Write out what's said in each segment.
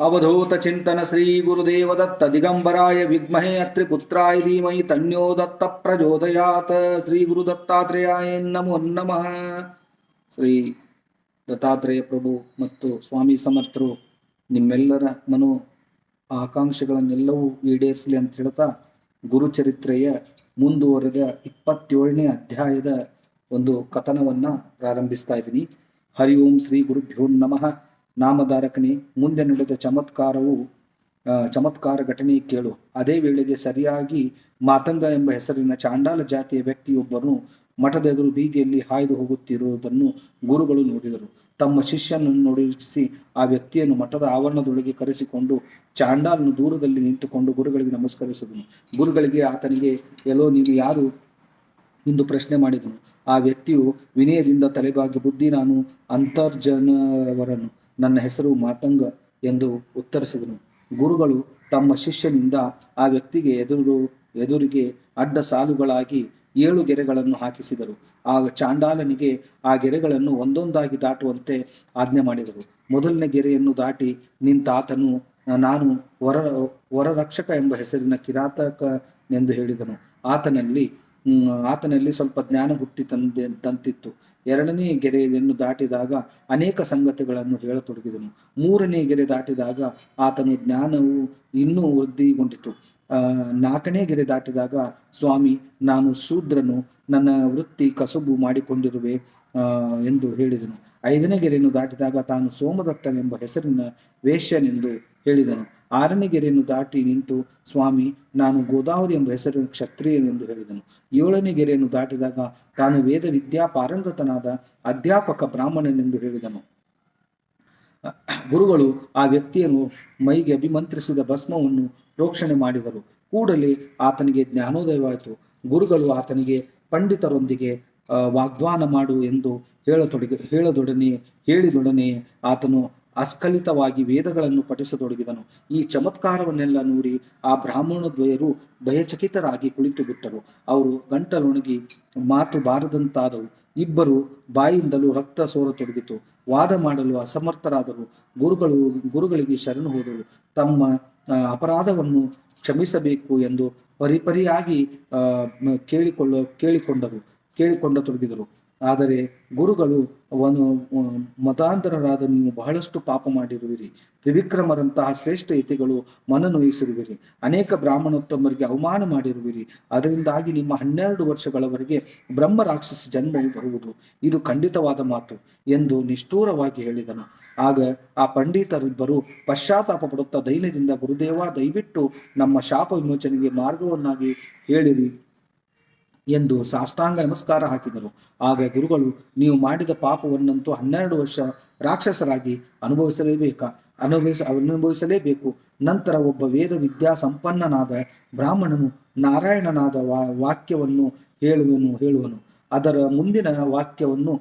ಅವಧೂತ ಚಿಂತನ ಶ್ರೀ ಗುರುದೇವ ದತ್ತ ದಿಗಂಬರಾಯ ಅತ್ರಿ ಪುತ್ರಾಯ ಧೀಮಹಿ ತನ್ಯೋ ದತ್ತ ಪ್ರಚೋದಯಾತ್. ಶ್ರೀ ಗುರು ದತ್ತಾತ್ರೇಯಾಯ ನಮೋ ನಮಃ. ಶ್ರೀ ದತ್ತಾತ್ರೇಯ ಪ್ರಭು ಮತ್ತು ಸ್ವಾಮಿ ಸಮರ್ಥರು ನಿಮ್ಮೆಲ್ಲರ ಮನೋ ಆಕಾಂಕ್ಷೆಗಳನ್ನೆಲ್ಲವೂ ಈಡೇರಿಸಲಿ ಅಂತ ಹೇಳ್ತಾ ಗುರುಚರಿತ್ರೆಯ ಮುಂದುವರೆದ ಇಪ್ಪತ್ತೇಳನೇ ಅಧ್ಯಾಯದ ಒಂದು ಕಥನವನ್ನ ಪ್ರಾರಂಭಿಸ್ತಾ ಇದ್ದೀನಿ. ಹರಿ ಓಂ ಶ್ರೀ ಗುರುಭ್ಯೋ ನಮಃ. ನಾಮಧಾರಕನೇ, ಮುಂದೆ ನಡೆದ ಚಮತ್ಕಾರವು ಚಮತ್ಕಾರ ಘಟನೆ ಕೇಳು. ಅದೇ ವೇಳೆಗೆ ಸರಿಯಾಗಿ ಮಾತಂಗ ಎಂಬ ಹೆಸರಿನ ಚಾಂಡಾಲ ಜಾತಿಯ ವ್ಯಕ್ತಿಯೊಬ್ಬನು ಮಠದ ಎದುರು ಬೀದಿಯಲ್ಲಿ ಹಾಯ್ದು ಹೋಗುತ್ತಿರುವುದನ್ನು ಗುರುಗಳು ನೋಡಿದರು. ತಮ್ಮ ಶಿಷ್ಯನನ್ನು ನೋಡಿಸಿ ಆ ವ್ಯಕ್ತಿಯನ್ನು ಮಠದ ಆವರಣದೊಳಗೆ ಕರೆಸಿಕೊಂಡು ಚಾಂಡಾಲನ್ನು ದೂರದಲ್ಲಿ ನಿಂತುಕೊಂಡು ಗುರುಗಳಿಗೆ ನಮಸ್ಕರಿಸಿದನು. ಗುರುಗಳಿಗೆ ಆತನಿಗೆ, ಎಲ್ಲೋ, ನೀನು ಯಾರು? ಎಂದು ಪ್ರಶ್ನೆ ಮಾಡಿದನು. ಆ ವ್ಯಕ್ತಿಯು ವಿನಯದಿಂದ ತಲೆಬಾಗಿ, ಬುದ್ಧಿ ನಾನು ಅಂತರ್ಜನರವರನು ನನ್ನ ಹೆಸರು ಮಾತಂಗ ಎಂದು ಉತ್ತರಿಸಿದನು. ಗುರುಗಳು ತಮ್ಮ ಶಿಷ್ಯನಿಂದ ಆ ವ್ಯಕ್ತಿಗೆ ಎದುರು, ಎದುರಿಗೆ ಅಡ್ಡ ಸಾಲುಗಳಾಗಿ ಏಳು ಗೆರೆಗಳನ್ನು ಹಾಕಿಸಿದರು. ಆಗ ಚಾಂಡಾಲನಿಗೆ ಆ ಗೆರೆಗಳನ್ನು ಒಂದೊಂದಾಗಿ ದಾಟುವಂತೆ ಆಜ್ಞೆ ಮಾಡಿದರು. ಮೊದಲನೇ ಗೆರೆಯನ್ನು ದಾಟಿ ನಿಂತ ಆತನು ನಾನು ವರ, ವರರಕ್ಷಕ ಎಂಬ ಹೆಸರಿನ ಕಿರಾತಕ ಎಂದು ಹೇಳಿದನು. ಆತನಲ್ಲಿ ಆತನಲ್ಲಿ ಸ್ವಲ್ಪ ಜ್ಞಾನ ಹುಟ್ಟಿ ತಂದೆ, ತಂತಿತ್ತು. ಎರಡನೇ ಗೆರೆಯನ್ನು ದಾಟಿದಾಗ ಅನೇಕ ಸಂಗತಿಗಳನ್ನು ಹೇಳತೊಡಗಿದನು. ಮೂರನೇ ಗೆರೆ ದಾಟಿದಾಗ ಆತನು ಜ್ಞಾನವು ಇನ್ನೂ ವೃದ್ಧಿಗೊಂಡಿತು. ನಾಲ್ಕನೇ ಗೆರೆ ದಾಟಿದಾಗ, ಸ್ವಾಮಿ, ನಾನು ಶೂದ್ರನು, ನನ್ನ ವೃತ್ತಿ ಕಸುಬು ಮಾಡಿಕೊಂಡಿರುವೆ ಎಂದು ಹೇಳಿದನು. ಐದನೇ ಗೆರೆಯನ್ನು ದಾಟಿದಾಗ ತಾನು ಸೋಮದತ್ತನೆಂಬ ಹೆಸರಿನ ವೇಶ್ಯನೆಂದು ಹೇಳಿದನು. ಆರನೇಗೆರೆಯನ್ನು ದಾಟಿ ನಿಂತು, ಸ್ವಾಮಿ, ನಾನು ಗೋದಾವರಿ ಎಂಬ ಹೆಸರಿನ ಕ್ಷತ್ರಿಯನೆಂದು ಹೇಳಿದನು. ಏಳನೇ ಗೆರೆಯನ್ನು ದಾಟಿದಾಗ ತಾನು ವೇದ ವಿದ್ಯಾ ಪಾರಂಗತನಾದ ಅಧ್ಯಾಪಕ ಬ್ರಾಹ್ಮಣನೆಂದು ಹೇಳಿದನು. ಗುರುಗಳು ಆ ವ್ಯಕ್ತಿಯನ್ನು ಮೈಗೆ ಅಭಿಮಂತ್ರಿಸಿದ ಭಸ್ಮವನ್ನು ರೋಕ್ಷಣೆ ಮಾಡಿದರು. ಕೂಡಲೇ ಆತನಿಗೆ ಜ್ಞಾನೋದಯವಾಯಿತು. ಗುರುಗಳು ಆತನಿಗೆ, ಪಂಡಿತರೊಂದಿಗೆ ವಾಗ್ದಾನ ಮಾಡು ಎಂದು ಹೇಳತೊಡಗಿ, ಹೇಳದೊಡನೆ, ಹೇಳಿದೊಡನೆ ಆತನು ಅಸ್ಖಲಿತವಾಗಿ ವೇದಗಳನ್ನು ಪಠಿಸತೊಡಗಿದನು. ಈ ಚಮತ್ಕಾರವನ್ನೆಲ್ಲ ನೋಡಿ ಆ ಬ್ರಾಹ್ಮಣ ದ್ವಯರು ಭಯಚಕಿತರಾಗಿ ಕುಳಿತು ಬಿಟ್ಟರು ಅವರು ಗಂಟಲೊಣಗಿ ಮಾತು ಬಾರದಂತಾದವು. ಇಬ್ಬರು ಬಾಯಿಂದಲೂ ರಕ್ತ ಸೋರತೊಡಗಿತು. ವಾದ ಮಾಡಲು ಅಸಮರ್ಥರಾದರು. ಗುರುಗಳು, ಗುರುಗಳಿಗೆ ಶರಣು ಹೋದರು. ತಮ್ಮ ಅಪರಾಧವನ್ನು ಕ್ಷಮಿಸಬೇಕು ಎಂದು ಪರಿಪರಿಯಾಗಿ ಕೇಳಿಕೊಳ್ಳ, ಕೇಳಿಕೊಂಡರು ಕೇಳಿಕೊಂಡ ತೊಡಗಿದರು ಆದರೆ ಗುರುಗಳು ಅವನು ಮತಾಂತರರಾದ ನೀವು ಬಹಳಷ್ಟು ಪಾಪ ಮಾಡಿರುವಿರಿ. ತ್ರಿವಿಕ್ರಮರಂತಹ ಶ್ರೇಷ್ಠ ಯತಿಗಳು ಮನನೊಯಿಸಿರುವಿರಿ ಅನೇಕ ಬ್ರಾಹ್ಮಣೋತ್ತಮರಿಗೆ ಅವಮಾನ ಮಾಡಿರುವಿರಿ. ಅದರಿಂದಾಗಿ ನಿಮ್ಮ ಹನ್ನೆರಡು ವರ್ಷಗಳವರೆಗೆ ಬ್ರಹ್ಮ ರಾಕ್ಷಸ ಜನ್ಮವು ಬರುವುದು. ಇದು ಖಂಡಿತವಾದ ಮಾತು ಎಂದು ನಿಷ್ಠೂರವಾಗಿ ಹೇಳಿದನು. ಆಗ ಆ ಪಂಡಿತರಿಬ್ಬರು ಪಶ್ಚಾತ್ತಾಪ ಪಡುತ್ತಾ ದೈನ್ಯದಿಂದ ಗುರುದೇವ, ದಯವಿಟ್ಟು ನಮ್ಮ ಶಾಪ ವಿಮೋಚನೆಗೆ ಮಾರ್ಗವನ್ನಾಗಿ ಹೇಳಿರಿ. ಎಂದು ಸಾಷ್ಟಾಂಗ ನಮಸ್ಕಾರ ಹಾಕಿದರು. ಆಗ ಗುರುಗಳು, ನೀವು ಮಾಡಿದ ಪಾಪವನ್ನಂತೂ ಹನ್ನೆರಡು ವರ್ಷ ರಾಕ್ಷಸರಾಗಿ ಅನುಭವಿಸಲೇಬೇಕ, ಅನುಭವಿಸ, ಅನುಭವಿಸಲೇಬೇಕು. ನಂತರ ಒಬ್ಬ ವೇದ ವಿದ್ಯಾ ಸಂಪನ್ನನಾದ ಬ್ರಾಹ್ಮಣನು ನಾರಾಯಣನಾದ ವಾ, ವಾಕ್ಯವನ್ನು ಹೇಳುವನು ಹೇಳುವನು. ಅದರ ಮುಂದಿನ ವಾಕ್ಯವನ್ನು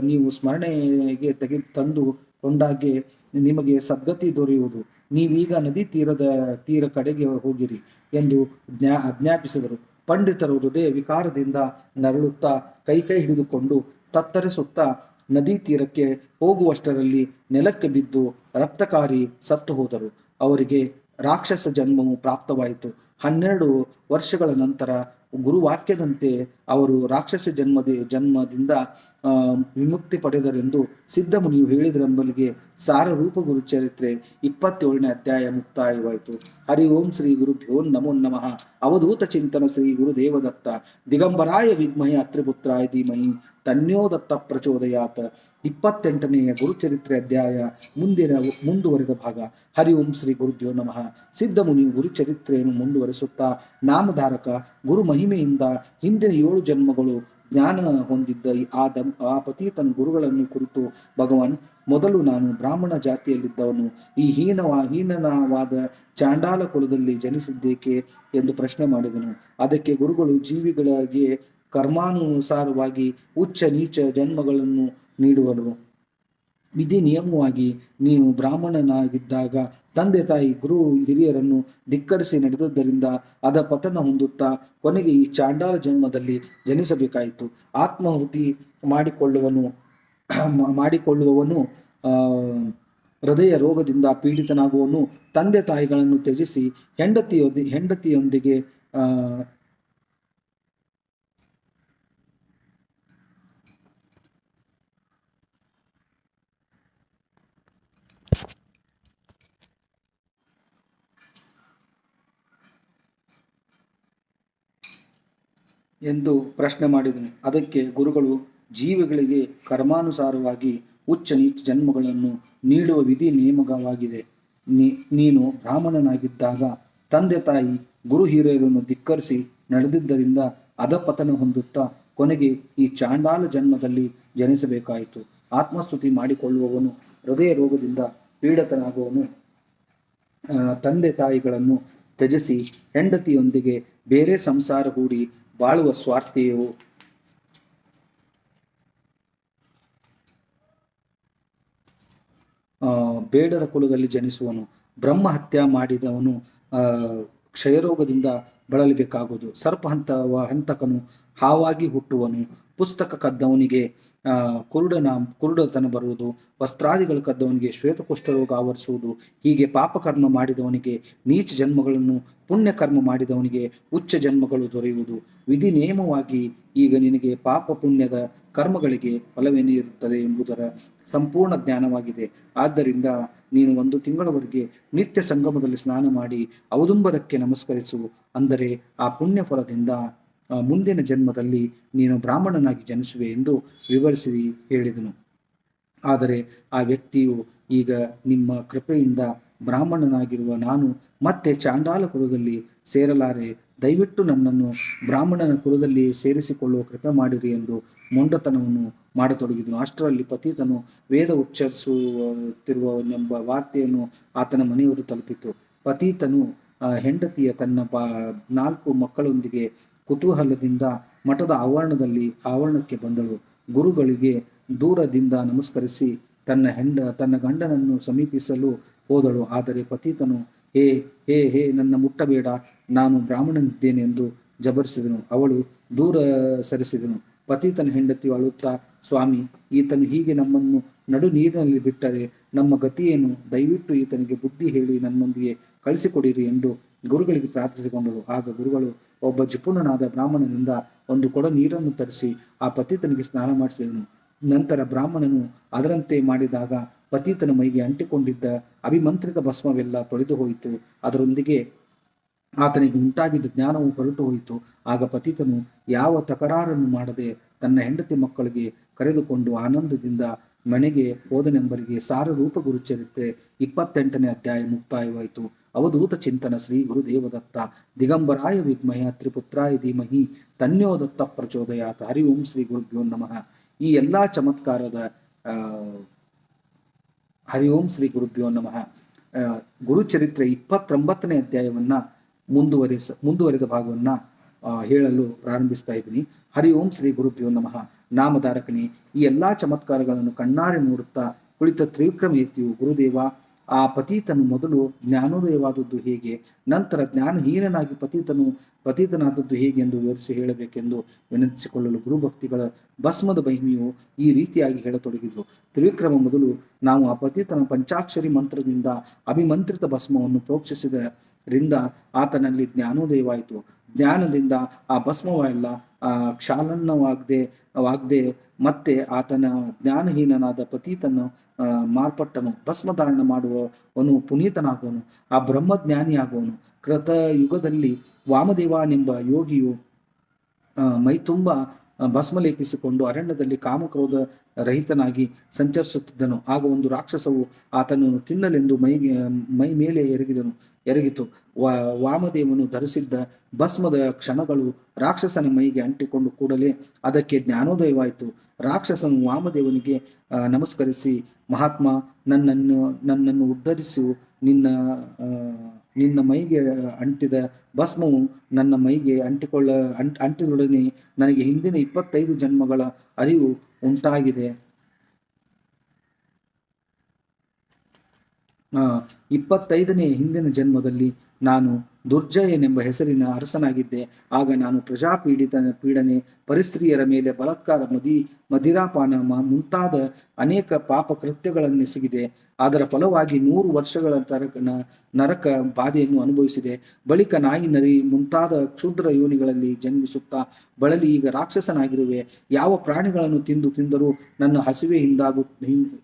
ನೀವು ಸ್ಮರಣೆಗೆ ತೆಗೆ, ತಂದು ಕೊಂಡಾಗೆ ನಿಮಗೆ ಸದ್ಗತಿ ದೊರೆಯುವುದು. ನೀವೀಗ ನದಿ ತೀರದ, ತೀರ ಕಡೆಗೆ ಹೋಗಿರಿ ಎಂದು ಜ್ಞಾ, ಆಜ್ಞಾಪಿಸಿದರು. ಪಂಡಿತರು ಹೃದಯ ವಿಕಾರದಿಂದ ನರಳುತ್ತಾ ಕೈ ಕೈ ಹಿಡಿದುಕೊಂಡು ತತ್ತರಿಸುತ್ತಾ ನದಿ ತೀರಕ್ಕೆ ಹೋಗುವಷ್ಟರಲ್ಲಿ ನೆಲಕ್ಕೆ ಬಿದ್ದು ರಕ್ತಕಾರಿ ಸತ್ತು ಹೋದರು. ಅವರಿಗೆ ರಾಕ್ಷಸ ಜನ್ಮವು ಪ್ರಾಪ್ತವಾಯಿತು. ಹನ್ನೆರಡು ವರ್ಷಗಳ ನಂತರ ಗುರುವಾಕ್ಯದಂತೆ ಅವರು ರಾಕ್ಷಸ ಜನ್ಮದ, ಜನ್ಮದಿಂದ ವಿಮುಕ್ತಿ ಪಡೆದರೆಂದು ಸಿದ್ಧಮುನಿಯು ಹೇಳಿದರೆಂಬಲಿಗೆ ಗುರು ಚರಿತ್ರೆ ಇಪ್ಪತ್ತೇಳನೇ ಅಧ್ಯಾಯ ಮುಕ್ತಾಯವಾಯಿತು. ಹರಿ ಓಂ ಶ್ರೀ ಗುರುಭ್ಯೋ ನಮೋ ನಮಃ. ಅವಧೂತ ಚಿಂತನ ಶ್ರೀ ಗುರುದೇವದತ್ತ. ದಿಗಂಬರಾಯ ವಿದ್ಮಹಿ ಅತ್ರಿಪುತ್ರಾಯ ಧೀಮಹಿ. ತನ್ಯೋ ದತ್ತ ಪ್ರಚೋದಯಾತ್. ಇಪ್ಪತ್ತೆಂಟನೆಯ ಗುರುಚರಿತ್ರೆ ಅಧ್ಯಾಯ ಮುಂದಿನ, ಮುಂದುವರೆದ ಭಾಗ. ಹರಿ ಓಂ ಶ್ರೀ ಗುರುಭ್ಯೋ ನಮಃ. ಸಿದ್ಧಮುನಿಯು ಗುರುಚರಿತ್ರೆಯನ್ನು ಮುಂದುವರೆಸುತ್ತಾ ನಾಮಧಾರಕ ಗುರು ಮಹಿಮೆಯಿಂದ ಹಿಂದಿನ ಏಳು ಜನ್ಮಗಳು ಜ್ಞಾನ ಹೊಂದಿದ್ದ ಆ ದಂ ಆ ಪತೀತನ ಗುರುಗಳನ್ನು ಕುರಿತು ಭಗವಾನ್, ಮೊದಲು ನಾನು ಬ್ರಾಹ್ಮಣ ಜಾತಿಯಲ್ಲಿದ್ದವನು, ಈ ಹೀನವ, ಹೀನನವಾದ ಚಾಂಡಾಲ ಕುಲದಲ್ಲಿ ಜನಿಸಿದ್ದೇಕೆ ಎಂದು ಪ್ರಶ್ನೆ ಮಾಡಿದನು. ಅದಕ್ಕೆ ಗುರುಗಳು ಜೀವಿಗಳಿಗೆ ಕರ್ಮಾನುಸಾರವಾಗಿ ಉಚ್ಚ ನೀಚ ಜನ್ಮಗಳನ್ನು ನೀಡುವನು ವಿಧಿ ನಿಯಮವಾಗಿ ನೀನು ಬ್ರಾಹ್ಮಣನಾಗಿದ್ದಾಗ ತಂದೆ ತಾಯಿ ಗುರು ಹಿರಿಯರನ್ನು ಧಿಕ್ಕರಿಸಿ ನಡೆದದ್ದರಿಂದ ಅದ ಪತನ ಹೊಂದುತ್ತಾ ಕೊನೆಗೆ ಈ ಚಾಂಡಾಲ ಜನ್ಮದಲ್ಲಿ ಜನಿಸಬೇಕಾಯಿತು. ಆತ್ಮಾಹುತಿ ಮಾಡಿಕೊಳ್ಳುವನು ಮಾಡಿಕೊಳ್ಳುವವನು ಹೃದಯ ರೋಗದಿಂದ ಪೀಡಿತನಾಗುವನು ತಂದೆ ತಾಯಿಗಳನ್ನು ತ್ಯಜಿಸಿ ಹೆಂಡತಿಯೊಂದಿ, ಹೆಂಡತಿಯೊಂದಿಗೆ ಎಂದು ಪ್ರಶ್ನೆ ಮಾಡಿದನು. ಅದಕ್ಕೆ ಗುರುಗಳು, ಜೀವಿಗಳಿಗೆ ಕರ್ಮಾನುಸಾರವಾಗಿ ಉಚ್ಚ ನೀಚ ಜನ್ಮಗಳನ್ನು ನೀಡುವ ವಿಧಿ ನಿಯಮವಾಗಿದೆ ನೀನು ಬ್ರಾಹ್ಮಣನಾಗಿದ್ದಾಗ ತಂದೆ ತಾಯಿ ಗುರು ಹಿರಿಯರನ್ನು ಧಿಕ್ಕರಿಸಿ ನಡೆದಿದ್ದರಿಂದ ಅಧಪತನ ಹೊಂದುತ್ತಾ ಕೊನೆಗೆ ಈ ಚಾಂಡಾಲ ಜನ್ಮದಲ್ಲಿ ಜನಿಸಬೇಕಾಯಿತು. ಆತ್ಮಸ್ತುತಿ ಮಾಡಿಕೊಳ್ಳುವವನು ಹೃದಯ ರೋಗದಿಂದ ಪೀಡಿತನಾಗುವನು. ತಂದೆ ತಾಯಿಗಳನ್ನು ತ್ಯಜಿಸಿ ಹೆಂಡತಿಯೊಂದಿಗೆ ಬೇರೆ ಸಂಸಾರ ಹೂಡಿ ಬಾಳುವ ಸ್ವಾರ್ಥಿಯು ಬೇಡರ ಕುಲದಲ್ಲಿ ಜನಿಸುವನು. ಬ್ರಹ್ಮ ಹತ್ಯ ಮಾಡಿದವನು ಕ್ಷಯರೋಗದಿಂದ ಬಳಲಬೇಕಾಗುವುದು. ಸರ್ಪ ಹಂತವ ಹಂತಕನು ಹಾವಾಗಿ ಹುಟ್ಟುವನು. ಪುಸ್ತಕ ಕದ್ದವನಿಗೆ ಕುರುಡನ, ಕುರುಡತನ ಬರುವುದು. ವಸ್ತ್ರಾದಿಗಳು ಕದ್ದವನಿಗೆ ಶ್ವೇತಕುಷ್ಠರೋಗ ಆವರಿಸುವುದು. ಹೀಗೆ ಪಾಪಕರ್ಮ ಮಾಡಿದವನಿಗೆ, ನೀಚ ಜನ್ಮಗಳನ್ನು ಪುಣ್ಯ ಕರ್ಮ ಮಾಡಿದವನಿಗೆ ಉಚ್ಚ ಜನ್ಮಗಳು ದೊರೆಯುವುದು. ವಿಧಿ ನಿಯಮವಾಗಿ ಈಗ ನಿನಗೆ ಪಾಪ ಪುಣ್ಯದ ಕರ್ಮಗಳಿಗೆ ಫಲವೇನಿರುತ್ತದೆ ಎಂಬುದರ ಸಂಪೂರ್ಣ ಜ್ಞಾನವಾಗಿದೆ. ಆದ್ದರಿಂದ ನೀನು ಒಂದು ತಿಂಗಳವರೆಗೆ ನಿತ್ಯ ಸಂಗಮದಲ್ಲಿ ಸ್ನಾನ ಮಾಡಿ, ಔದುಂಬರಕ್ಕೆ ನಮಸ್ಕರಿಸು. ಅಂದರೆ ಆ ಪುಣ್ಯ ಫಲದಿಂದ ಮುಂದಿನ ಜನ್ಮದಲ್ಲಿ ನೀನು ಬ್ರಾಹ್ಮಣನಾಗಿ ಜನಿಸುವೆ ಎಂದು ವಿವರಿಸಿ ಹೇಳಿದನು. ಆದರೆ ಆ ವ್ಯಕ್ತಿಯು ಈಗ ನಿಮ್ಮ ಕೃಪೆಯಿಂದ ಬ್ರಾಹ್ಮಣನಾಗಿರುವ ನಾನು ಮತ್ತೆ ಚಾಂಡಾಲ ಕುಲದಲ್ಲಿ ಸೇರಲಾರೆ, ದಯವಿಟ್ಟು ನನ್ನನ್ನು ಬ್ರಾಹ್ಮಣನ ಕುಲದಲ್ಲಿ ಸೇರಿಸಿಕೊಳ್ಳುವ ಕೃಪೆ ಮಾಡಿರಿ ಎಂದು ಮೊಂಡತನವನ್ನು ಮಾಡತೊಡಗಿದನು. ಅಷ್ಟರಲ್ಲಿ ಪತಿತನು ವೇದ ಉಚ್ಚರಿಸುತ್ತಿರುವನೆಂಬ ವಾರ್ತೆಯನ್ನು ಆತನ ಮನೆಯವರು ತಲುಪಿತು. ಪತೀತನು ಹೆಂಡತಿಯ ತನ್ನ ನಾಲ್ಕು ಮಕ್ಕಳೊಂದಿಗೆ ಕುತೂಹಲದಿಂದ ಮಠದ ಆವರಣದಲ್ಲಿ ಆವರಣಕ್ಕೆ ಬಂದಳು. ಗುರುಗಳಿಗೆ ದೂರದಿಂದ ನಮಸ್ಕರಿಸಿ ತನ್ನ ಹೆಂಡ, ತನ್ನ ಗಂಡನನ್ನು ಸಮೀಪಿಸಲು ಹೋದಳು. ಆದರೆ ಪತಿತನು, ಹೇ ಹೇ ಹೇ, ನನ್ನ ಮುಟ್ಟಬೇಡ, ನಾನು ಬ್ರಾಹ್ಮಣನಿದ್ದೇನೆ ಎಂದು ಜಬರಿಸಿದನು. ಅವಳು ದೂರ ಸರಿಸಿದನು. ಪತೀತನ ಹೆಂಡತಿಯು ಅಳುತ್ತಾ, ಸ್ವಾಮಿ, ಈತನು ಹೀಗೆ ನಮ್ಮನ್ನು ನಡು ನೀರಿನಲ್ಲಿ ಬಿಟ್ಟರೆ ನಮ್ಮ ಗತಿಯೇನು? ದಯವಿಟ್ಟು ಈತನಿಗೆ ಬುದ್ಧಿ ಹೇಳಿ ನನ್ನೊಂದಿಗೆ ಕಳಿಸಿಕೊಡಿರಿ ಎಂದು ಗುರುಗಳಿಗೆ ಪ್ರಾರ್ಥಿಸಿಕೊಂಡರು. ಆಗ ಗುರುಗಳು, ಒಬ್ಬ ಜಿಪುಣನಾದ ಬ್ರಾಹ್ಮಣನಿಂದ ಒಂದು ಕೊಡ ನೀರನ್ನು ತರಿಸಿ ಆ ಪತಿತನಿಗೆ ಸ್ನಾನ ಮಾಡಿಸಿದನು. ನಂತರ ಬ್ರಾಹ್ಮಣನು ಅದರಂತೆ ಮಾಡಿದಾಗ ಪತಿತನ ಮೈಗೆ ಅಂಟಿಕೊಂಡಿದ್ದ ಅಭಿಮಂತ್ರಿತ ಭಸ್ಮವೆಲ್ಲ ತೊಳೆದು ಹೋಯಿತು. ಅದರೊಂದಿಗೆ ಆತನಿಗೆ ಉಂಟಾಗಿದ್ದ ಜ್ಞಾನವು ಹೊರಟು ಹೋಯಿತು. ಆಗ ಪತಿತನು ಯಾವ ತಕರಾರನ್ನು ಮಾಡದೆ ತನ್ನ ಹೆಂಡತಿ ಮಕ್ಕಳಿಗೆ ಕರೆದುಕೊಂಡು ಆನಂದದಿಂದ ಮನೆಗೆ ಹೋದನೆಂಬರಿಗೆ ಸಾರ ರೂಪ ಗುರುಚರಿತ್ರೆ ಇಪ್ಪತ್ತೆಂಟನೇ ಅಧ್ಯಾಯ ಮುಕ್ತಾಯವಾಯಿತು ಅವಧೂತ ಚಿಂತನ ಶ್ರೀ ಗುರುದೇವದತ್ತ. ದಿಗಂಬರಾಯ ವಿದ್ಮಯ ತ್ರಿಪುತ್ರಾಯ ಧೀಮಹಿ ತನ್ಯೋದತ್ತ ಪ್ರಚೋದಯಾತ ಹರಿ ಓಂ ಶ್ರೀ ಗುರುಭ್ಯೋ ನಮಃ. ಈ ಎಲ್ಲಾ ಚಮತ್ಕಾರದ ಹರಿ ಓಂ ಶ್ರೀ ಗುರುಭ್ಯೋ ನಮಃ. ಗುರುಚರಿತ್ರೆ ಇಪ್ಪತ್ತೊಂಬತ್ತನೇ ಅಧ್ಯಾಯವನ್ನ ಮುಂದುವರಿಸ, ಮುಂದುವರೆದ ಭಾಗವನ್ನ ಹೇಳಲು ಪ್ರಾರಂಭಿಸ್ತಾ ಇದ್ದೀನಿ. ಹರಿ ಓಂ ಶ್ರೀ ಗುರುಭ್ಯೋ ನಮಃ. ನಾಮಧಾರಕನೇ, ಈ ಎಲ್ಲಾ ಚಮತ್ಕಾರಗಳನ್ನು ಕಣ್ಣಾರೆ ನೋಡುತ್ತಾ ಕುಳಿತ ತ್ರಿವಿಕ್ರಮೇತಿಯು ಗುರುದೇವ ಆ ಪತೀತನು ಮೊದಲು ಜ್ಞಾನೋದಯವಾದದ್ದು ಹೇಗೆ? ನಂತರ ಜ್ಞಾನಹೀನನಾಗಿ ಪತೀತನು ಪತೀತನಾದದ್ದು ಹೇಗೆ ಎಂದು ವಿವರಿಸಿ ಹೇಳಬೇಕೆಂದು ವಿನಂತಿಸಿಕೊಳ್ಳಲು ಗುರುಭಕ್ತಿಗಳ ಭಸ್ಮದ ಮಹಿಮೆಯು ಈ ರೀತಿಯಾಗಿ ಹೇಳತೊಡಗಿದ್ರು ತ್ರಿವಿಕ್ರಮ ಮೊದಲು ನಾವು ಆ ಪತೀತನ ಪಂಚಾಕ್ಷರಿ ಮಂತ್ರದಿಂದ ಅಭಿಮಂತ್ರಿತ ಭಸ್ಮವನ್ನು ಪ್ರೋಕ್ಷಿಸಿದರಿಂದ ಆತನಲ್ಲಿ ಜ್ಞಾನೋದಯವಾಯಿತು. ಜ್ಞಾನದಿಂದ ಆ ಭಸ್ಮವೆಲ್ಲ, ಆ ಕ್ಷಾಲನ್ನವಾಗದೆ ವಾಗದೆ ಮತ್ತೆ ಆತನ ಜ್ಞಾನಹೀನನಾದ ಪತೀತನು ಮಾರ್ಪಟ್ಟನು, ಭಸ್ಮಧಾರಣ ಮಾಡುವವನು ಪುನೀತನಾಗುವನು, ಆ ಬ್ರಹ್ಮಜ್ಞಾನಿಯಾಗುವನು. ಕೃತ ಯುಗದಲ್ಲಿ ವಾಮದೇವನೆಂಬ ಯೋಗಿಯು ಮೈ ಮೈತುಂಬ ಭಸ್ಮ ಲೇಪಿಸಿಕೊಂಡು ಅರಣ್ಯದಲ್ಲಿ ಕಾಮಕ್ರೋಧ ರಹಿತನಾಗಿ ಸಂಚರಿಸುತ್ತಿದ್ದನು. ಆಗ ಒಂದು ರಾಕ್ಷಸವು ಆತನನ್ನು ತಿನ್ನಲೆಂದು ಮೈ ಮೈ ಮೇಲೆ ಎರಗಿದನು. ಎರಗಿತು. ವಾಮದೇವನು ಧರಿಸಿದ್ದ ಭಸ್ಮದ ಕ್ಷಣಗಳು ರಾಕ್ಷಸನ ಮೈಗೆ ಅಂಟಿಕೊಂಡು ಕೂಡಲೇ ಅದಕ್ಕೆ ಜ್ಞಾನೋದಯವಾಯಿತು. ರಾಕ್ಷಸನು ವಾಮದೇವನಿಗೆ ನಮಸ್ಕರಿಸಿ, ಮಹಾತ್ಮ, ನನ್ನನ್ನು ನನ್ನನ್ನು ಉದ್ಧರಿಸು, ನಿನ್ನ ನಿನ್ನ ಮೈಗೆ ಅಂಟಿದ ಭಸ್ಮವು ನನ್ನ ಮೈಗೆ ಅಂಟಿಕೊಳ್ಳ, ಅಂಟ್, ಅಂಟಿದೊಡನೆ ನನಗೆ ಹಿಂದಿನ ಇಪ್ಪತ್ತೈದು ಜನ್ಮಗಳ ಅರಿವು ಉಂಟಾಗಿದೆ. ಇಪ್ಪತ್ತೈದನೇ ಹಿಂದಿನ ಜನ್ಮದಲ್ಲಿ ನಾನು ದುರ್ಜಯನೆಂಬ ಹೆಸರಿನ ಅರಸನಾಗಿದ್ದೆ. ಆಗ ನಾನು ಪ್ರಜಾಪೀಡಿತ ಪೀಡನೆ, ಪರಿಸ್ತ್ರೀಯರ ಮೇಲೆ ಬಲತ್ಕಾರ, ಮದಿ, ಮದಿರಾಪಾನ ಮುಂತಾದ ಅನೇಕ ಪಾಪ ಕೃತ್ಯಗಳನ್ನೆಸಗಿದೆ. ಅದರ ಫಲವಾಗಿ ನೂರು ವರ್ಷಗಳ ತರಕ ನರಕ ಬಾಧೆಯನ್ನು ಅನುಭವಿಸಿದೆ. ಬಳಿಕ ನಾಯಿ ನರಿ ಮುಂತಾದ ಕ್ಷುದ್ರ ಯೋನಿಗಳಲ್ಲಿ ಜನ್ಮಿಸುತ್ತಾ, ಬಳಲಿ ಈಗ ರಾಕ್ಷಸನಾಗಿರುವೆ. ಯಾವ ಪ್ರಾಣಿಗಳನ್ನು ತಿಂದು ತಿಂದರೂ ನನ್ನ ಹಸಿವೆ ಹಿಂದಾಗು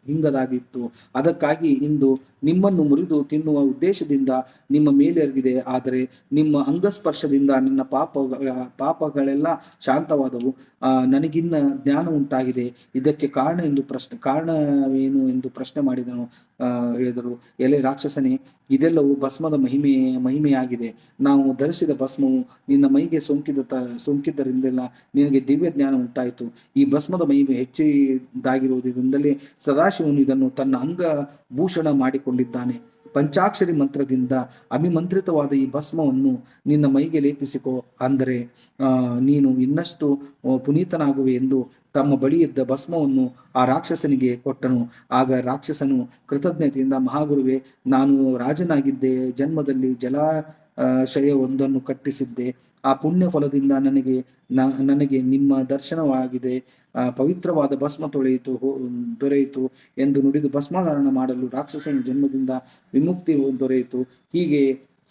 ಹಿಂಗದಾಗಿತ್ತು. ಅದಕ್ಕಾಗಿ ಇಂದು ನಿಮ್ಮನ್ನು ಮುರಿದು ತಿನ್ನುವ ಉದ್ದೇಶದಿಂದ ನಿಮ್ಮ ಮೇಲೆ ಎರಗಿದೆ ಆದರೆ ನಿಮ್ಮ ಅಂಗಸ್ಪರ್ಶದಿಂದ ನನ್ನ ಪಾಪ ಪಾಪಗಳೆಲ್ಲ ಶಾಂತವಾದವು. ನನಗಿನ್ನ ಜ್ಞಾನ ಉಂಟಾಗಿದೆ. ಇದಕ್ಕೆ ಕಾರಣ ಎಂದು ಪ್ರಶ್ನೆ, ಕಾರಣವೇನು ಎಂದು ಪ್ರಶ್ನೆ ಮಾಡಿದನು ಹೇಳಿದರು. ಎಲೆ ರಾಕ್ಷಸನೇ, ಇದೆಲ್ಲವೂ ಭಸ್ಮದ ಮಹಿಮೆ, ಮಹಿಮೆಯಾಗಿದೆ. ನಾವು ಧರಿಸಿದ ಭಸ್ಮವು ನಿನ್ನ ಮೈಗೆ ಸೋಂಕಿದ ತ, ಸೋಂಕಿದ್ದರಿಂದೆಲ್ಲ ನಿನಗೆ ದಿವ್ಯ ಜ್ಞಾನ ಉಂಟಾಯಿತು. ಈ ಭಸ್ಮದ ಮಹಿಮೆ ಹೆಚ್ಚಿದಾಗಿರುವುದರಿಂದಲೇ ಸದಾಶಿವನು ಇದನ್ನು ತನ್ನ ಅಂಗ ಭೂಷಣ ಮಾಡಿಕೊಂಡಿದ್ದಾನೆ. ಪಂಚಾಕ್ಷರಿ ಮಂತ್ರದಿಂದ ಅಭಿಮಂತ್ರಿತವಾದ ಈ ಭಸ್ಮವನ್ನು ನಿನ್ನ ಮೈಗೆ ಲೇಪಿಸಿಕೋ. ಅಂದರೆ ನೀನು ಇನ್ನಷ್ಟು ಪುನೀತನಾಗುವೆ ಎಂದು ತಮ್ಮ ಬಳಿ ಇದ್ದ ಭಸ್ಮವನ್ನು ಆ ರಾಕ್ಷಸನಿಗೆ ಕೊಟ್ಟನು. ಆಗ ರಾಕ್ಷಸನು ಕೃತಜ್ಞತೆಯಿಂದ, ಮಹಾಗುರುವೆ, ನಾನು ರಾಜನಾಗಿದ್ದೆ. ಜನ್ಮದಲ್ಲಿ ಜಲಾಶಯವೊಂದನ್ನು ಕಟ್ಟಿಸಿದ್ದೆ. ಆ ಪುಣ್ಯ ಫಲದಿಂದ ನನಗೆ ನನಗೆ ನಿಮ್ಮ ದರ್ಶನವಾಗಿದೆ. ಪವಿತ್ರವಾದ ಭಸ್ಮ ತೊಳೆಯಿತು ದೊರೆಯಿತು ಎಂದು ನುಡಿದು ಭಸ್ಮಧಾರಣ ಮಾಡಲು ರಾಕ್ಷಸನ ಜನ್ಮದಿಂದ ವಿಮುಕ್ತಿ ದೊರೆಯಿತು. ಹೀಗೆ,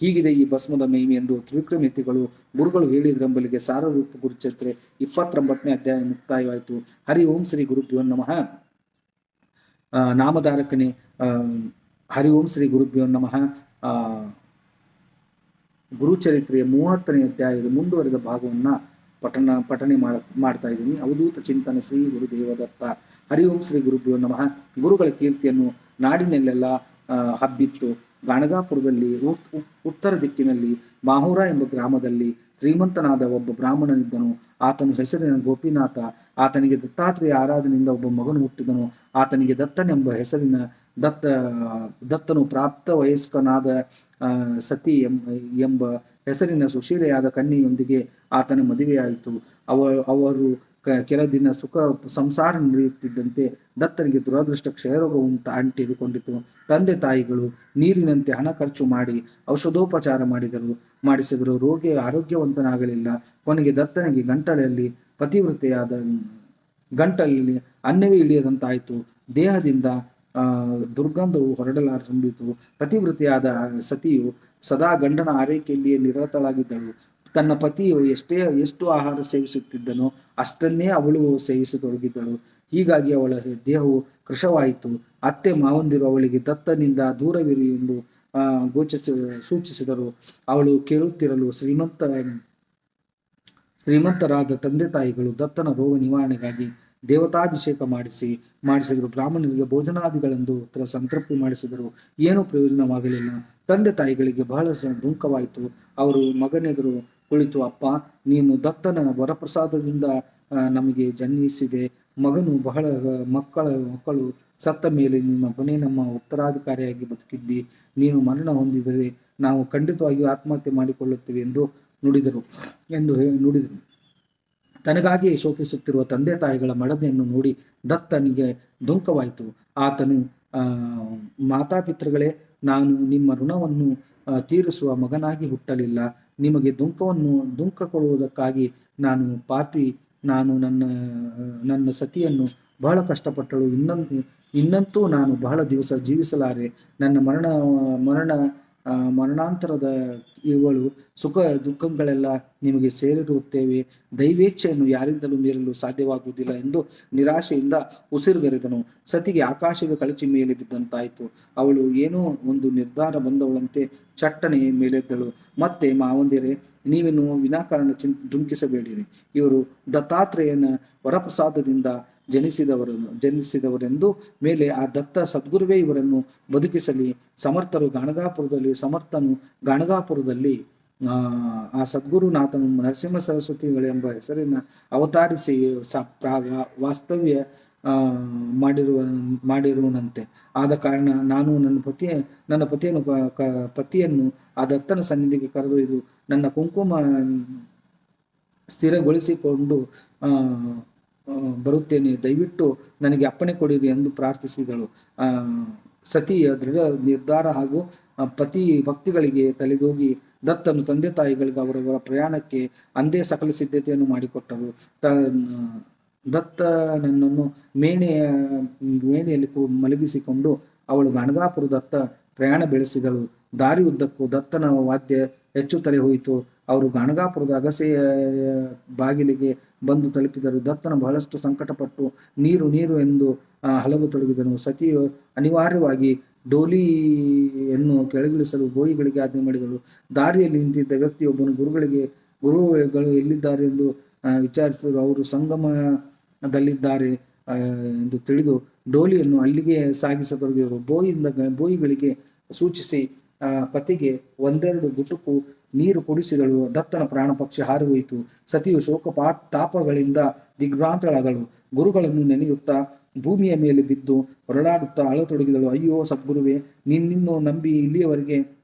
ಹೀಗಿದೆ ಈ ಭಸ್ಮದ ಮಹಿಮೆ ಎಂದು ತ್ರಿವಿಕ್ರಮಿತಿಗಳು ಗುರುಗಳು ಹೇಳಿದ್ರಂಬಲಿಗೆ ಸಾರರೂಪ ಗುರುಚತ್ರೆ ಇಪ್ಪತ್ತೊಂಬತ್ತನೇ ಅಧ್ಯಾಯ ಮುಕ್ತಾಯವಾಯಿತು. ಹರಿ ಓಂ ಶ್ರೀ ಗುರುಭ್ಯೋ ನಮಃ. ನಾಮಧಾರಕನೇ ಹರಿ ಓಂ ಶ್ರೀ ಗುರುಭ್ಯೋ ನಮಃ. ಗುರುಚರಿತ್ರೆಯ ಮೂವತ್ತನೇ ಅಧ್ಯಾಯದ ಮುಂದುವರೆದ ಭಾಗವನ್ನು ಪಠಣ ಪಠನೆ ಮಾಡ, ಮಾಡ್ತಾ ಇದ್ದೀನಿ. ಅವಧೂತ ಚಿಂತನೆ ಶ್ರೀ ಗುರುದೇವದತ್ತ. ಹರಿ ಓಂ ಶ್ರೀ ಗುರುಭ್ಯೋ ನಮಃ. ಗುರುಗಳ ಕೀರ್ತಿಯನ್ನು ನಾಡಿನಲ್ಲೆಲ್ಲ ಹಬ್ಬಿತ್ತು. ಗಾಣಗಾಪುರದಲ್ಲಿ ಉತ್ತರ ದಿಕ್ಕಿನಲ್ಲಿ ಮಾಹೂರ ಎಂಬ ಗ್ರಾಮದಲ್ಲಿ ಶ್ರೀಮಂತನಾದ ಒಬ್ಬ ಬ್ರಾಹ್ಮಣನಿದ್ದನು. ಆತನ ಹೆಸರಿನ ಗೋಪಿನಾಥ. ಆತನಿಗೆ ದತ್ತಾತ್ರೇಯ ಆರಾಧನೆಯಿಂದ ಒಬ್ಬ ಮಗನು ಹುಟ್ಟಿದನು. ಆತನಿಗೆ ದತ್ತನೆಂಬ ಹೆಸರಿನ ದತ್ತ, ದತ್ತನು ಪ್ರಾಪ್ತ ವಯಸ್ಕನಾದ ಸತಿ ಎಂಬ ಹೆಸರಿನ ಸುಶೀಲೆಯಾದ ಕನ್ಯೆಯೊಂದಿಗೆ ಆತನ ಮದುವೆಯಾಯಿತು. ಅವ, ಅವರು ಕೆಲ ದಿನ ಸುಖ ಸಂಸಾರ ನಡೆಯುತ್ತಿದ್ದಂತೆ ದತ್ತನಿಗೆ ದುರದೃಷ್ಟ ಕ್ಷಯರೋಗ ಉಂಟ ಅಂಟಿದುಕೊಂಡಿತು ತಂದೆ ತಾಯಿಗಳು ನೀರಿನಂತೆ ಹಣ ಖರ್ಚು ಮಾಡಿ ಔಷಧೋಪಚಾರ ಮಾಡಿದರು. ಮಾಡಿಸಿದರು ರೋಗಿ ಆರೋಗ್ಯವಂತನಾಗಲಿಲ್ಲ. ಕೊನೆಗೆ ದತ್ತನಿಗೆ ಗಂಟಲಲ್ಲಿ ಪತಿವೃತೆಯಾದ ಗಂಟಲಲ್ಲಿ ಅನ್ನವೇ ಇಳಿಯದಂತಾಯಿತು. ದೇಹದಿಂದ ದುರ್ಗಂಧವು ಹೊರಡಲಾರಂಭಿತು. ಪತಿವೃತಿಯಾದ ಸತಿಯು ಸದಾ ಗಂಡನ ಆರೈಕೆಯಲ್ಲಿಯೇ ನಿರತಳಾಗಿದ್ದಳು. ತನ್ನ ಪತಿಯು ಎಷ್ಟೇ, ಎಷ್ಟು ಆಹಾರ ಸೇವಿಸುತ್ತಿದ್ದನೋ ಅಷ್ಟನ್ನೇ ಅವಳು ಸೇವಿಸತೊಡಗಿದ್ದಳು ಹೀಗಾಗಿ ಅವಳ ದೇಹವು ಕೃಶವಾಯಿತು. ಅತ್ತೆ ಮಾವಂದಿರು ಅವಳಿಗೆ ದತ್ತನಿಂದ ದೂರವಿರಿ ಎಂದು ಗೋಚಿಸ, ಸೂಚಿಸಿದರು. ಅವಳು ಕೇಳುತ್ತಿರಲು ಶ್ರೀಮಂತ, ಶ್ರೀಮಂತರಾದ ತಂದೆ ತಾಯಿಗಳು ದತ್ತನ ರೋಗ ನಿವಾರಣೆಗಾಗಿ ದೇವತಾಭಿಷೇಕ ಮಾಡಿಸಿ, ಮಾಡಿಸಿದರು. ಬ್ರಾಹ್ಮಣರಿಗೆ ಭೋಜನಾದಿಗಳೆಂದು ಸಂತೃಪ್ತಿ ಮಾಡಿಸಿದರು. ಏನೂ ಪ್ರಯೋಜನವಾಗಲಿಲ್ಲ. ತಂದೆ ತಾಯಿಗಳಿಗೆ ಬಹಳ ದುಃಖವಾಯಿತು. ಅವರು ಮಗನೆದುರು ಕುಳಿತು, ಅಪ್ಪ, ನೀನು ದತ್ತನ ವರಪ್ರಸಾದದಿಂದ ನಮಗೆ ಜನ್ಮಿಸಿದೆ ಮಗನು ಬಹಳ, ಮಕ್ಕಳ, ಮಕ್ಕಳು ಸತ್ತ ಮೇಲೆ ನಿಮ್ಮ ನೀನೊಬ್ಬನೇ ನಮ್ಮ ಉತ್ತರಾಧಿಕಾರಿಯಾಗಿ ಬದುಕಿದ್ದಿ. ನೀನು ಮರಣ ಹೊಂದಿದರೆ ನಾವು ಖಂಡಿತವಾಗಿಯೂ ಆತ್ಮಹತ್ಯೆ ಮಾಡಿಕೊಳ್ಳುತ್ತೇವೆ ಎಂದು ನುಡಿದರು ಎಂದು ನುಡಿದರು. ತನಗಾಗಿ ಶೋಕಿಸುತ್ತಿರುವ ತಂದೆ ತಾಯಿಗಳ ಮಡದೆಯನ್ನು ನೋಡಿ ದತ್ತನಿಗೆ ದುಃಖವಾಯಿತು. ಆತನು ಮಾತಾಪಿತೃಗಳೇ ನಾನು ನಿಮ್ಮ ಋಣವನ್ನು ತೀರಿಸುವ ಮಗನಾಗಿ ಹುಟ್ಟಲಿಲ್ಲ. ನಿಮಗೆ ದುಂಕವನ್ನು ದುಂಕ ಕೊಡುವುದಕ್ಕಾಗಿ ನಾನು ಪಾಪಿ. ನಾನು ನನ್ನ ನನ್ನ ಸತಿಯನ್ನು ಬಹಳ ಕಷ್ಟಪಟ್ಟಳು. ಇನ್ನೊಂದು, ಇನ್ನಂತೂ ನಾನು ಬಹಳ ದಿವಸ ಜೀವಿಸಲಾರೆ. ನನ್ನ ಮರಣ ಮರಣ ಮರಣಾಂತರದ ಇವಳು ಸುಖ, ದುಃಖಗಳೆಲ್ಲ ನಿಮಗೆ ಸೇರಿರುತ್ತೇವೆ. ದೈವೇಚ್ಛೆಯನ್ನು ಯಾರಿಂದಲೂ ಮೀರಲು ಸಾಧ್ಯವಾಗುವುದಿಲ್ಲ ಎಂದು ನಿರಾಶೆಯಿಂದ ಉಸಿರುಗರೆದನು. ಸತಿಗೆ ಆಕಾಶವೇ ಕಳಚಿ ಮೇಲೆ ಬಿದ್ದಂತಾಯಿತು. ಅವಳು ಏನೋ ಒಂದು ನಿರ್ಧಾರ ಬಂದವಳಂತೆ ಚಟ್ಟನೆ ಮೇಲೆದ್ದಳು. ಮತ್ತೆ, ಮಾವಂದಿರೆ ನೀವೇನು ವಿನಾಕಾರಣ ಚಿನ್ ಧುಮುಕಿಸಬೇಡಿರಿ ಇವರು ದತ್ತಾತ್ರೇಯನ ವರಪ್ರಸಾದದಿಂದ ಜನಿಸಿದವರು, ಜನಿಸಿದವರೆಂದು ಮೇಲೆ ಆ ದತ್ತ ಸದ್ಗುರುವೇ ಇವರನ್ನು ಬದುಕಿಸಲಿ. ಸಮರ್ಥರು ಗಾಣಗಾಪುರದಲ್ಲಿ, ಸಮರ್ಥನು ಗಾಣಗಾಪುರದಲ್ಲಿ ಆ ಸದ್ಗುರುನಾಥನು ನರಸಿಂಹ ಸರಸ್ವತಿಗಳೆಂಬ ಹೆಸರಿನ ಅವತಾರಿಸಿ ಸ- ವಾಸ್ತವ್ಯ ಮಾಡಿರುವ, ಮಾಡಿರುವನಂತೆ. ಆದ ಕಾರಣ ನಾನು ನನ್ನ ಪತಿಯ, ನನ್ನ ಪತಿಯನ್ನು ಪತಿಯನ್ನು ಆ ದತ್ತನ ಸನ್ನಿಧಿಗೆ ಕರೆದೊಯ್ದು ನನ್ನ ಕುಂಕುಮ ಸ್ಥಿರಗೊಳಿಸಿಕೊಂಡು ಬರುತ್ತೇನೆ. ದಯವಿಟ್ಟು ನನಗೆ ಅಪ್ಪಣೆ ಕೊಡಿರಿ ಎಂದು ಪ್ರಾರ್ಥಿಸಿದಳು. ಆ ಸತಿಯ ದೃಢ ನಿರ್ಧಾರ ಹಾಗೂ ಪತಿ ಭಕ್ತಿಗಳಿಗೆ ತಲೆದೋಗಿ ದತ್ತನು ತಂದೆ ತಾಯಿಗಳಿಗೆ ಅವರವರ ಪ್ರಯಾಣಕ್ಕೆ ಅಂದೇ ಸಕಲ ಸಿದ್ಧತೆಯನ್ನು ಮಾಡಿಕೊಟ್ಟರು. ತ ದತ್ತನನ್ನು ಮೇಣೆಯ ಮೇಣೆಯಲ್ಲಿ ಮಲಗಿಸಿಕೊಂಡು ಅವಳು ಗಣಗಾಪುರ ದತ್ತ ಪ್ರಯಾಣ ಬೆಳೆಸಿದಳು. ದಾರಿ ಉದ್ದಕ್ಕೂ ದತ್ತನ ವಾದ್ಯ ಹೆಚ್ಚುತ್ತಲೇ ಹೋಯಿತು. ಅವರು ಗಣಗಾಪುರದ ಅಗಸೆಯ ಬಾಗಿಲಿಗೆ ಬಂದು ತಲುಪಿದರು. ದತ್ತನ ಬಹಳಷ್ಟು ಸಂಕಟಪಟ್ಟು ನೀರು ನೀರು ಎಂದು ಹಲವು ತೊಡಗಿದನು. ಸತಿಯು ಅನಿವಾರ್ಯವಾಗಿ ಡೋಲಿಯನ್ನು ಕೆಳಗಿಳಿಸಲು ಗೋಯಿಗಳಿಗೆ ಆಜ್ಞೆ ಮಾಡಿದಳು. ದಾರಿಯಲ್ಲಿ ನಿಂತಿದ್ದ ವ್ಯಕ್ತಿಯೊಬ್ಬನು ಗುರುಗಳಿಗೆ, ಗುರುಗಳು ಎಲ್ಲಿದ್ದಾರೆ ಎಂದು ವಿಚಾರಿಸಿದರು. ಅವರು ಸಂಗಮದಲ್ಲಿದ್ದಾರೆ ಎಂದು ತಿಳಿದು ಡೋಲಿಯನ್ನು ಅಲ್ಲಿಗೆ ಸಾಗಿಸತೊಡಗಿದರು. ಬೋಯಿಂದ ಬೋಯಿಗಳಿಗೆ ಸೂಚಿಸಿ ಪತಿಗೆ ಒಂದೆರಡು ಗುಟುಕು ನೀರು ಕುಡಿಸಿದಳು. ದತ್ತನ ಪ್ರಾಣ ಪಕ್ಷಿ ಹಾರಿ ಹೋಯಿತು ಸತಿಯು ಶೋಕ ಪಾ- ತಾಪಗಳಿಂದ ದಿಗ್ಭ್ರಾಂತಳಾದಳು. ಗುರುಗಳನ್ನು ನೆನೆಯುತ್ತಾ ಭೂಮಿಯ ಮೇಲೆ ಬಿದ್ದು ಹೊರಳಾಡುತ್ತಾ ಅಳತೊಡಗಿದಳು. ಅಯ್ಯೋ ಸದ್ಗುರುವೆ, ನಿನ್ನಿನ್ನು ನಂಬಿ ಇಲ್ಲಿಯವರೆಗೆ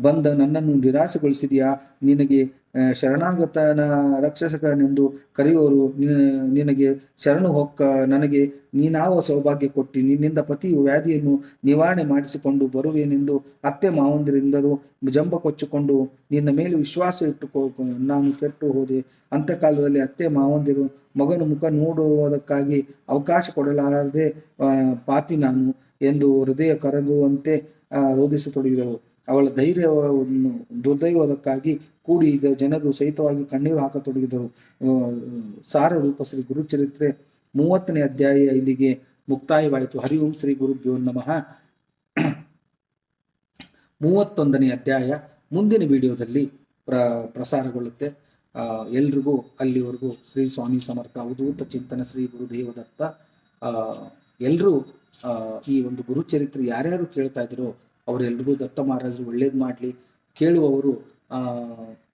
ಬಂದ ನನ್ನನ್ನು ನಿರಾಸೆಗೊಳಿಸಿದೆಯಾ ನಿನಗೆ ಶರಣಾಗತನ ರಕ್ಷಸಕನೆಂದು ಕರೆಯುವರು ನಿನ- ನಿನಗೆ ಶರಣು ಹೊಕ್ಕ, ನನಗೆ ನೀನಾವ ಸೌಭಾಗ್ಯ ಕೊಟ್ಟಿ, ನಿನ್ನಿಂದ ಪತಿ ವ್ಯಾಧಿಯನ್ನು ನಿವಾರಣೆ ಮಾಡಿಸಿಕೊಂಡು ಬರುವೆನೆಂದು ಅತ್ತೆ ಮಾವಂದಿರಿಂದರು, ಜಂಬ ಕೊಚ್ಚಿಕೊಂಡು ನಿನ್ನ ಮೇಲೆ ವಿಶ್ವಾಸ ಇಟ್ಟುಕೋ, ನಾನು ಕೆಟ್ಟು ಹೋದೆ. ಅಂತ್ಯಕಾಲದಲ್ಲಿ ಅತ್ತೆ ಮಾವಂದಿರು ಮಗನ ಮುಖ ನೋಡುವುದಕ್ಕಾಗಿ ಅವಕಾಶ ಕೊಡಲಾರದೆ ಪಾಪಿ ನಾನು ಎಂದು ಹೃದಯ ಕರಗುವಂತೆ ರೋಧಿಸತೊಡಗಿದಳು ಅವಳ ಧೈರ್ಯವನ್ನು ದುರ್ದೈವದಕ್ಕಾಗಿ ಕೂಡಿದ ಜನರು ಸಹಿತವಾಗಿ ಕಣ್ಣೀರು ಹಾಕತೊಡಗಿದರು. ಸಾರ ರೂಪ ಶ್ರೀ ಗುರುಚರಿತ್ರೆ ಮೂವತ್ತನೇ ಅಧ್ಯಾಯ ಇಲ್ಲಿಗೆ ಮುಕ್ತಾಯವಾಯಿತು. ಹರಿ ಓಂ ಶ್ರೀ ಗುರುಭ್ಯೋ ನಮಃ. ಮೂವತ್ತೊಂದನೇ ಅಧ್ಯಾಯ ಮುಂದಿನ ವಿಡಿಯೋದಲ್ಲಿ ಪ್ರ, ಪ್ರಸಾರಗೊಳ್ಳುತ್ತೆ. ಎಲ್ರಿಗೂ, ಅಲ್ಲಿವರೆಗೂ ಶ್ರೀ ಸ್ವಾಮಿ ಸಮರ್ಥ ಅವಧೂತ ಚಿಂತನ ಶ್ರೀ ಗುರುದೇವದತ್ತ. ಎಲ್ಲರೂ ಈ ಒಂದು ಗುರುಚರಿತ್ರೆ ಯಾರ್ಯಾರು ಕೇಳ್ತಾ ಇದ್ರು ಅವರೆಲ್ರಿಗೂ ದತ್ತ ಮಹಾರಾಜರು ಒಳ್ಳೇದು ಮಾಡಲಿ ಕೇಳುವವರು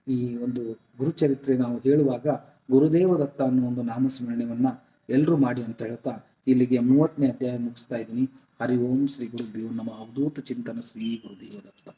ಈ ಒಂದು ಗುರುಚರಿತ್ರೆ ನಾವು ಹೇಳುವಾಗ ಗುರುದೇವ ದತ್ತ ಅನ್ನೋ ಒಂದು ನಾಮಸ್ಮರಣೆಯನ್ನ ಎಲ್ಲರೂ ಮಾಡಿ ಅಂತ ಹೇಳ್ತಾ ಇಲ್ಲಿಗೆ ಮೂವತ್ತನೇ ಅಧ್ಯಾಯ ಮುಗಿಸ್ತಾ ಇದ್ದೀನಿ. ಹರಿ ಓಂ ಶ್ರೀ ಗುರುಭ್ಯೋ ನಮ. ಅವಧೂತ ಚಿಂತನ ಶ್ರೀ ಗುರುದೇವ ದತ್ತ.